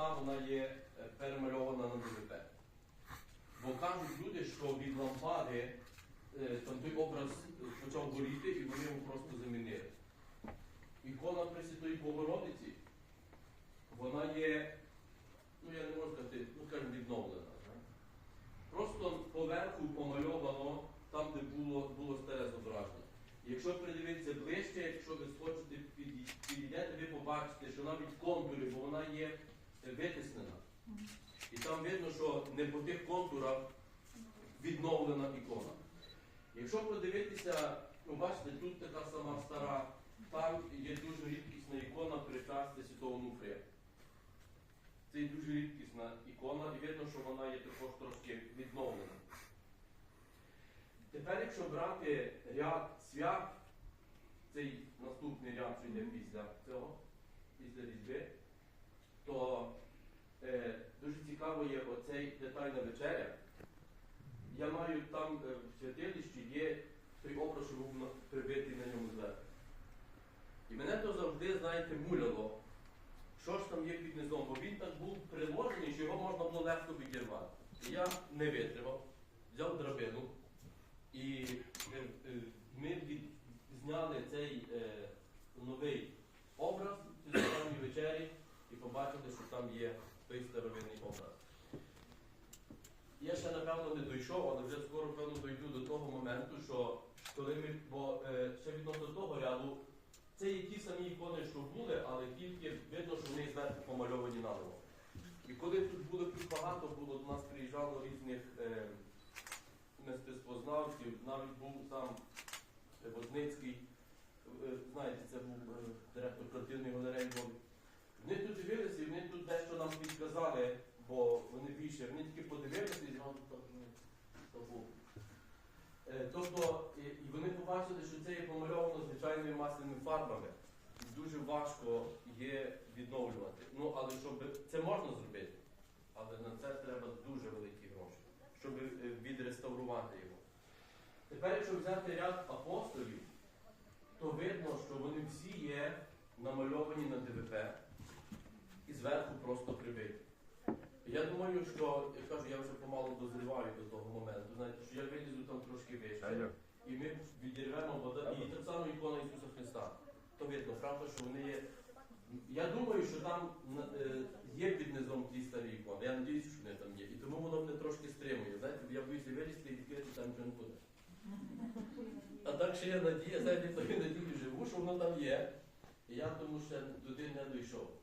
проста, вона є е, перемальована на ДВП. Бо кажуть люди, що від лампади е, там той образ е, почав горіти і вони його просто замінили. Ікона Пресвятої Богородиці, вона є, ну я не можу сказати, ну скажімо, відновлена. Просто поверху помальовано там, де було, було старе зображення. Якщо придивитися ближче, якщо ви схочете підійдете, ви побачите, що навіть контури, бо вона є витиснена. І там видно, що не по тих контурах відновлена ікона. Якщо подивитися, ну бачите, тут така сама стара, там є дуже рідкісна ікона причастя Святого Нуфрія. Це є дуже рідкісна ікона, і видно, що вона є також трошки відновлена. Тепер, якщо брати ряд свят, цей наступний ряд, що йде після цього, після різьби, то е, дуже цікаво є оцей детальна вечеря. Я маю там е, в святилищі є той образ, був прибитий на ньому зверху. І мене то завжди, знаєте, муляло. Що ж там є під низом, бо він так був приложений, що його можна було легко відірвати. І я не витримав, взяв драбину, і е, е, ми від, зняли цей е, новий образ фізичної вечері і побачили, що там є той старовинний образ. Я ще напевно не дійшов, але вже скоро певно дойду до того моменту, що коли ми, бо е, ще відносно того ряду, це є ті самі ікони, що були, але тільки видно, що вони зверху помальовані наново. І коли тут було багато, було до нас приїжджало різних е, мистецтвознавців, навіть був там е, Возницький, е, знаєте, це був е, директор картинної галереї Львові. Вони тут дивилися, і вони тут дещо нам підказали, бо вони більше, вони тільки подивилися і зразу так, ну, був. Е, Тобто, і вони побачили, що це є помальовано звичайними масляними фарбами. І Дуже важко є відновлювати. Ну, але щоб це можна зробити, але на це треба дуже великі гроші, щоб е, відреставрувати його. Тепер, якщо взяти ряд апостолів, то видно, що вони всі є намальовані на ДВП і зверху просто прибиті. Я думаю, що я кажу, я вже помалу дозріваю до того моменту. Знаєте, що я вилізу там трошки вище, і ми відірвемо вода. І так само ікона Ісуса Христа. То видно, правда, що вони є. Я думаю, що там е, є під низом ті старі ікони. Я надіюся, що вони там є. І тому воно мене трошки стримує. Знаєте, я боюся вилізти і відкрити там нічого не буде. А так ще є надія, знаєте, тою надію живу, що воно там є. І я тому ще туди не дійшов.